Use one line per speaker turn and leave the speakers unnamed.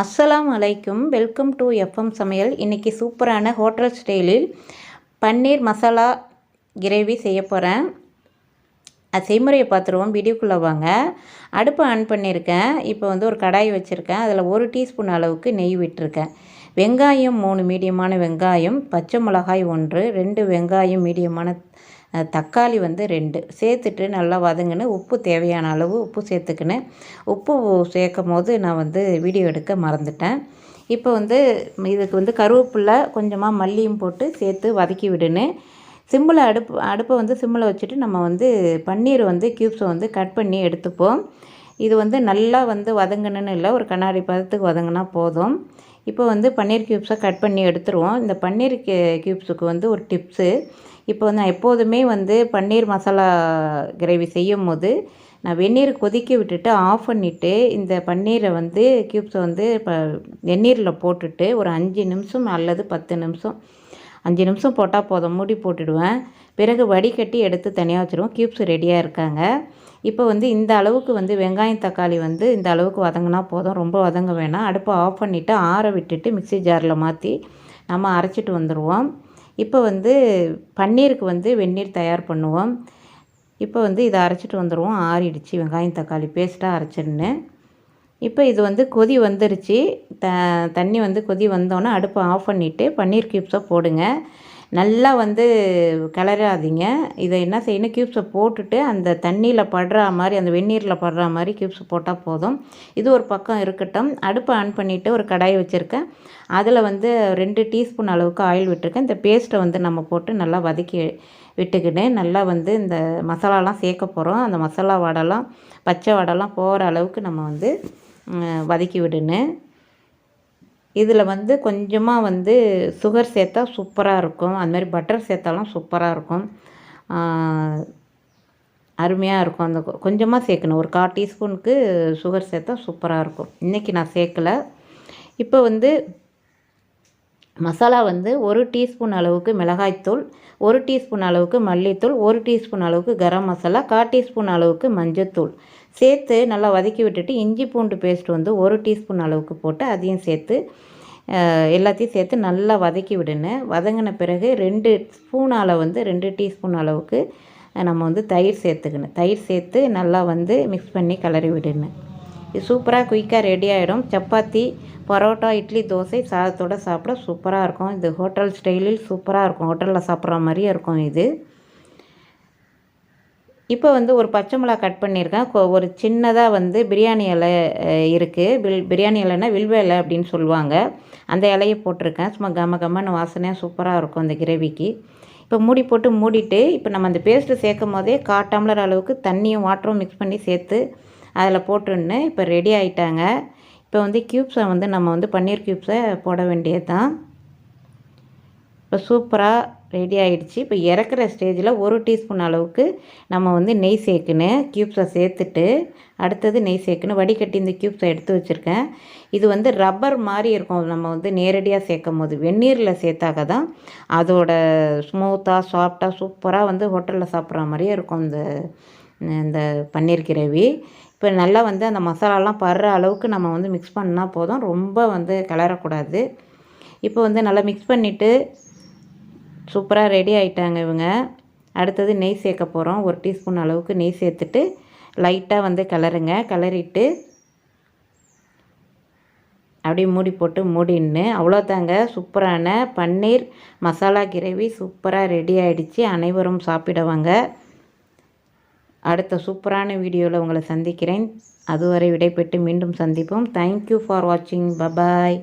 அஸ்ஸலாம் அலைக்கும். Welcome to FM சமையல். இன்றைக்கி சூப்பரான ஹோட்டல் ஸ்டைலில் பன்னீர் மசாலா கிரேவி செய்ய போகிறேன் அது செய்முறையை பார்த்துருவோம். வீடியோக்குள்ளே வாங்க. அடுப்பை ஆன் பண்ணியிருக்கேன். இப்போ வந்து ஒரு கடாய் வச்சுருக்கேன். அதில் ஒரு டீஸ்பூன் அளவுக்கு நெய் விட்டுருக்கேன். வெங்காயம் மூணு மீடியமான வெங்காயம். பச்சை மிளகாய் ஒன்று ரெண்டு வெங்காயம் மீடியமான தக்காளி வந்து ரெண்டு. சேர்த்துட்டு நல்லா வதங்கினு உப்பு தேவையான அளவு உப்பு சேர்த்துக்கின்னு. உப்பு சேர்க்கும் போது நான் வந்து வீடியோ எடுக்க மறந்துட்டேன். இப்போ வந்து இதுக்கு வந்து கருவேப்பில்லை கொஞ்சமாக மல்லியும் போட்டு சேர்த்து வதக்கி விடுன்னு. சிம்மில் அடுப்பு அடுப்பை வந்து சிம்மில் வச்சுட்டு நம்ம வந்து பன்னீர் வந்து க்யூப்ஸை வந்து கட் பண்ணி எடுத்துப்போம். இது வந்து நல்லா வந்து வதங்கணுன்னு இல்லை ஒரு கண்ணாடி பதத்துக்கு வதங்கினா போதும். இப்போ வந்து பன்னீர் க்யூப்ஸை கட் பண்ணி எடுத்துருவோம். இந்த பன்னீர் க்யூப்ஸுக்கு வந்து ஒரு டிப்ஸு இப்போ நான் எப்போதுமே வந்து பன்னீர் மசாலா கிரேவி செய்யும் போது நான் வெந்நீர் கொதிக்க விட்டுட்டு ஆஃப் பண்ணிவிட்டு இந்த பன்னீரை வந்து க்யூப்ஸை வந்து இப்போ வெந்நீரில் போட்டுட்டு ஒரு அஞ்சு நிமிஷம் அல்லது பத்து நிமிஷம் அஞ்சு நிமிஷம் போட்டால் போதும் மூடி போட்டுடுவேன். பிறகு வடிகட்டி எடுத்து தனியாக வச்சுருவோம். க்யூப்ஸ் ரெடியாக இருக்காங்க. இப்போ வந்து இந்த அளவுக்கு வந்து வெங்காயம் தக்காளி வந்து இந்த அளவுக்கு வதங்கினா போதும். ரொம்ப வதங்க வேணாம். அடுப்பை ஆஃப் பண்ணிவிட்டு ஆற விட்டுட்டு மிக்சி ஜாரில் மாற்றி நம்ம அரைச்சிட்டு வந்துடுவோம் இப்போ வந்து பன்னீருக்கு வந்து வெந்நீர் தயார் பண்ணுவோம். இப்போ வந்து இதை அரைச்சிட்டு வந்துடுவோம். ஆறிடுச்சு. வெங்காயம் தக்காளி பேஸ்ட்டாக அரைச்சிருன்னு இப்போ இது வந்து கொதி வந்துருச்சு. த தண்ணி வந்து கொதி வந்தோன்னே அடுப்பை ஆஃப் பண்ணிவிட்டு பன்னீர் க்யூப்ஸாக போடுங்க. நல்லா வந்து கிளறாதீங்க. இதை என்ன செய்யணும்? க்யூப்ஸை போட்டுட்டு அந்த தண்ணியில் படுற மாதிரி அந்த வெந்நீரில் படுற மாதிரி க்யூப்ஸ் போட்டால் போதும். இது ஒரு பக்கம் இருக்கட்டும். அடுப்பை ஆன் பண்ணிவிட்டு ஒரு கடாய் வச்சுருக்கேன். அதில் வந்து ரெண்டு டீஸ்பூன் அளவுக்கு ஆயில் விட்டுருக்கேன். இந்த பேஸ்ட்டை வந்து நம்ம போட்டு நல்லா வதக்கி விட்டுக்கிட்டு நல்லா வந்து இந்த மசாலாலாம் சேர்க்க போகிறோம் அந்த மசாலா வடைலாம் பச்சை வடைலாம் போகிற அளவுக்கு நம்ம வந்து வதக்கி விடணும் இதில் வந்து கொஞ்சமாக வந்து சுகர் சேர்த்தா சூப்பராக இருக்கும். அது மாதிரி பட்டர் சேர்த்தாலும் சூப்பராக இருக்கும். அருமையாக இருக்கும். அந்த கொஞ்சமாக சேர்க்கணும். ஒரு கால் டீஸ்பூனுக்கு சுகர் சேர்த்தா சூப்பராக இருக்கும். இன்றைக்கி நான் சேர்க்கலை. இப்போ வந்து மசாலா வந்து ஒரு டீஸ்பூன் அளவுக்கு மிளகாய்த்தூள் ஒரு டீஸ்பூன் அளவுக்கு மல்லித்தூள் ஒரு டீஸ்பூன் அளவுக்கு கரம் மசாலா கால் டீஸ்பூன் அளவுக்கு மஞ்சத்தூள் சேர்த்து நல்லா வதக்கி விட்டுட்டு இஞ்சி பூண்டு பேஸ்ட் வந்து ஒரு டீஸ்பூன் அளவுக்கு போட்டு அதையும் சேர்த்து எல்லாத்தையும் சேர்த்து நல்லா வதக்கி விடணும் வதங்கின பிறகு ரெண்டு ஸ்பூனால் வந்து ரெண்டு டீஸ்பூன் அளவுக்கு நம்ம வந்து தயிர் சேர்த்துக்கணும். தயிர் சேர்த்து நல்லா வந்து மிக்ஸ் பண்ணி கிளறி விடணும் இது சூப்பராக குயிக்காக ரெடி ஆகிடும் சப்பாத்தி பரோட்டா இட்லி தோசை சாதத்தோடு சாப்பிட சூப்பராக இருக்கும். இது ஹோட்டல் ஸ்டைலில் சூப்பராக இருக்கும். ஹோட்டலில் சாப்பிட்ற மாதிரியே இருக்கும் இது. இப்போ வந்து ஒரு பச்சை மிளகா கட் பண்ணியிருக்கேன். ஒரு சின்னதாக வந்து பிரியாணி இலை இருக்குது வில் பிரியாணி இலைன்னா வில்வ இலை அப்படின்னு சொல்லுவாங்க. அந்த இலையை போட்டிருக்கேன். சும்மா கம கம்மன்னு வாசனையாக சூப்பராக இருக்கும் அந்த கிரேவிக்கு. இப்போ மூடி போட்டு மூடிட்டு இப்போ நம்ம அந்த பேஸ்ட்டு சேர்க்கும் போதே கா டம்ளர் அளவுக்கு தண்ணியும் வாட்டரும் மிக்ஸ் பண்ணி சேர்த்து அதில் போட்டுன்னு இப்போ ரெடி ஆகிட்டாங்க இப்போ வந்து க்யூப்ஸை வந்து நம்ம வந்து பன்னீர் க்யூப்ஸை போட வேண்டியது தான் இப்போ சூப்பராக ரெடி ஆகிடுச்சு இப்போ இறக்குற ஸ்டேஜில் ஒரு டீஸ்பூன் அளவுக்கு நம்ம வந்து நெய் சேர்க்கணும் க்யூப்ஸை சேர்த்துட்டு அடுத்தது நெய் சேர்க்கணும் வடிகட்டி இந்த க்யூப்ஸை எடுத்து வச்சுருக்கேன். இது வந்து ரப்பர் மாதிரி இருக்கும். நம்ம வந்து நேரடியாக சேர்க்கும் போது வெந்நீரில் சேர்த்தாக்க தான் அதோட ஸ்மூத்தாக சாஃப்டாக சூப்பராக வந்து ஹோட்டலில் சாப்பிட்ற மாதிரியே இருக்கும் இந்த இந்த பன்னீர் கிரேவி. இப்போ நல்லா வந்து அந்த மசாலாலாம் படுற அளவுக்கு நம்ம வந்து மிக்ஸ் பண்ணால் போதும். ரொம்ப வந்து கிளறக்கூடாது. இப்போ வந்து நல்லா மிக்ஸ் பண்ணிவிட்டு சூப்பராக ரெடி ஆகிட்டாங்க இவங்க. அடுத்தது நெய் சேர்க்க போகிறோம் ஒரு டீஸ்பூன் அளவுக்கு நெய் சேர்த்துட்டு லைட்டாக வந்து கலருங்க கலரிட்டு அப்படியே மூடி போட்டு மூடின்னு. அவ்வளோதாங்க சூப்பரான பன்னீர் மசாலா கிரேவி சூப்பராக ரெடி ஆகிடுச்சு அனைவரும் சாப்பிடுவாங்க. அடுத்த சூப்பரான வீடியோவில் உங்களை சந்திக்கிறேன். அதுவரை விடைபெற்று மீண்டும் சந்திப்போம். தேங்க்யூ ஃபார் வாட்சிங் பபாய்